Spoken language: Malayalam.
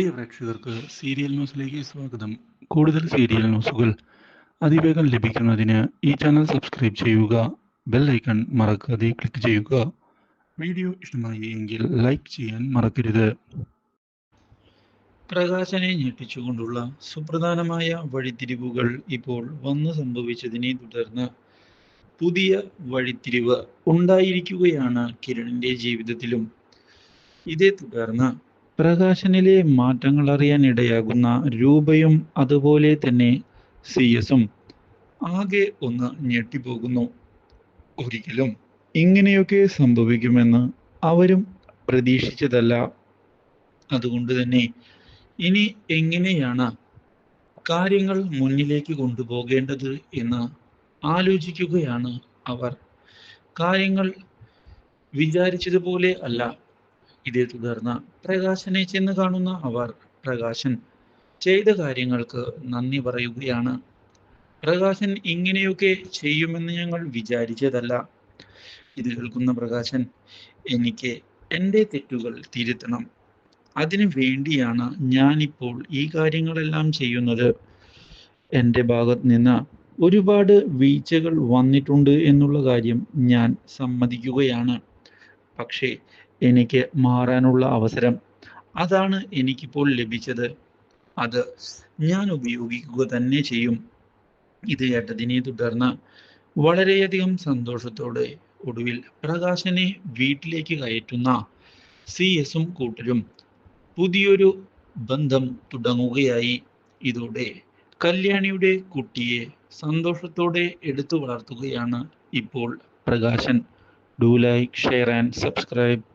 പ്രിയ പ്രേക്ഷകർക്ക് സീരിയൽ ന്യൂസിലേക്ക് സ്വാഗതം. കൂടുതൽ സീരിയൽ ന്യൂസുകൾ അതിവേഗം ലഭിക്കുന്നതിന് ഈ ചാനൽ സബ്സ്ക്രൈബ് ചെയ്യുക ബെൽ ഐക്കൺ മറക്കാതെ ക്ലിക്ക് ചെയ്യുക. വീഡിയോ ഇഷ്ടമായി എങ്കിൽ ലൈക്ക് ചെയ്യാൻ മറക്കരുത്. പ്രകാശനെ ഞെട്ടിച്ചുകൊണ്ടുള്ള സുപ്രധാനമായ വഴിത്തിരിവുകൾ ഇപ്പോൾ വന്നു സംഭവിച്ചതിനെ തുടർന്ന് പുതിയ വഴിത്തിരിവ് ഉണ്ടായിരിക്കുകയാണ് കിരണിന്റെ ജീവിതത്തിലും. ഇതേ തുടർന്ന് പ്രകാശനിലെ മാറ്റങ്ങൾ അറിയാൻ ഇടയാകുന്ന രൂപയും അതുപോലെ തന്നെ സി എസും ആകെ ഒന്ന് ഞെട്ടിപ്പോകുന്നു. ഒരിക്കലും ഇങ്ങനെയൊക്കെ സംഭവിക്കുമെന്ന് അവരും പ്രതീക്ഷിച്ചതല്ല. അതുകൊണ്ട് തന്നെ ഇനി എങ്ങനെയാണ് കാര്യങ്ങൾ മുന്നിലേക്ക് കൊണ്ടുപോകേണ്ടത് എന്ന് ആലോചിക്കുകയാണ് അവർ. കാര്യങ്ങൾ വിചാരിച്ചതുപോലെ അല്ല. ഇതേ തുടർന്ന് പ്രകാശനെ ചെന്ന് കാണുന്ന അവർ പ്രകാശൻ ചെയ്ത കാര്യങ്ങൾക്ക് നന്ദി പറയുകയാണ്. പ്രകാശൻ ഇങ്ങനെയൊക്കെ ചെയ്യുമെന്ന് ഞങ്ങൾ വിചാരിച്ചതല്ല. ഇത് കേൾക്കുന്ന പ്രകാശൻ എനിക്ക് എന്റെ തെറ്റുകൾ തിരുത്തണം. അതിനു വേണ്ടിയാണ് ഞാനിപ്പോൾ ഈ കാര്യങ്ങളെല്ലാം ചെയ്യുന്നത്. എന്റെ ഭാഗത്ത് നിന്ന് ഒരുപാട് വീഴ്ചകൾ വന്നിട്ടുണ്ട് എന്നുള്ള കാര്യം ഞാൻ സമ്മതിക്കുകയാണ്. പക്ഷേ എനിക്ക് മാറാനുള്ള അവസരം അതാണ് എനിക്കിപ്പോൾ ലഭിച്ചത്. അത് ഞാൻ ഉപയോഗിക്കുക തന്നെ ചെയ്യും. ഇത് കേട്ടതിനെ തുടർന്ന് വളരെയധികം സന്തോഷത്തോടെ ഒടുവിൽ പ്രകാശനെ വീട്ടിലേക്ക് കയറ്റുന്ന സി എസും കൂട്ടരും പുതിയൊരു ബന്ധം തുടങ്ങുകയായി. ഇതോടെ കല്യാണിയുടെ കുട്ടിയെ സന്തോഷത്തോടെ എടുത്തു വളർത്തുകയാണ് ഇപ്പോൾ Prakashan. Do like share and subscribe.